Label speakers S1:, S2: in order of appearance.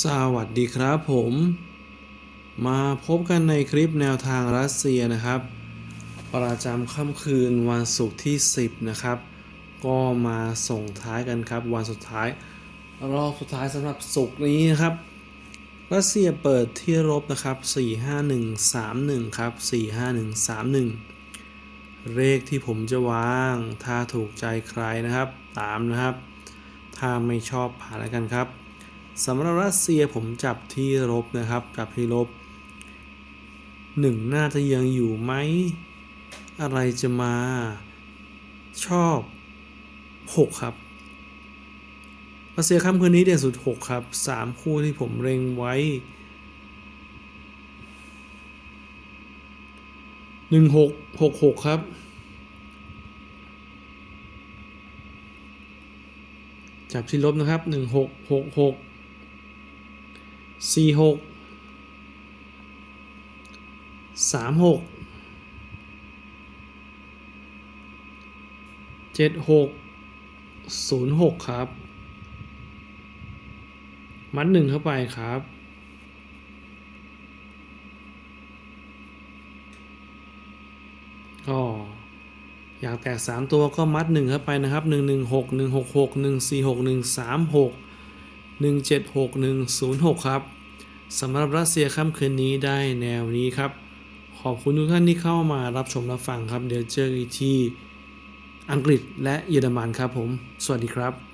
S1: สวัสดีครับผม มาพบกันในคลิปแนวทางรัสเซียนะครับ ประจำค่ำคืนวันศุกร์ที่ 10 นะครับ ก็มาส่งท้ายกันครับวันสุดท้าย รอบสุดท้ายสำหรับศุกร์นี้นะครับ รัสเซียเปิดที่รบนะครับ 45131 ครับ 45131 เลขที่ผมจะวาง ถ้าถูกใจใครนะครับ ตามนะครับ ถ้าไม่ชอบผ่านแล้วกันครับ สำหรับรัสเซียผมจับที่ลบนะครับจับที่ลบหนึ่งน่าจะยังอยู่ไหม อะไรจะมาชอบ 6 ครับรัสเซียค่ำคืนนี้เด่นสุด 6 ครับ 3 คู่ที่ผมเร็งไว้ 1 6 6 6 ครับ จับที่ลบนะครับ 1 6 6 6 สี่หกสามหกเจ็ดหกศูนย์หกครับ มัดหนึ่งเข้าไปครับก็อยากแตกสามตัวก็มัดหนึ่งเข้าไปนะครับหนึ่งหนึ่งหกหนึ่งหกหกหนึ่งสี่หกหนึ่งสามหก 176106 ครับสำหรับรัสเซียค่ำคืนนี้ได้แนวนี้ครับ ขอบคุณทุกท่านที่เข้ามารับชมรับฟังครับ เดี๋ยวเจอกันอีกที่อังกฤษและเยอรมันครับผม สวัสดีครับ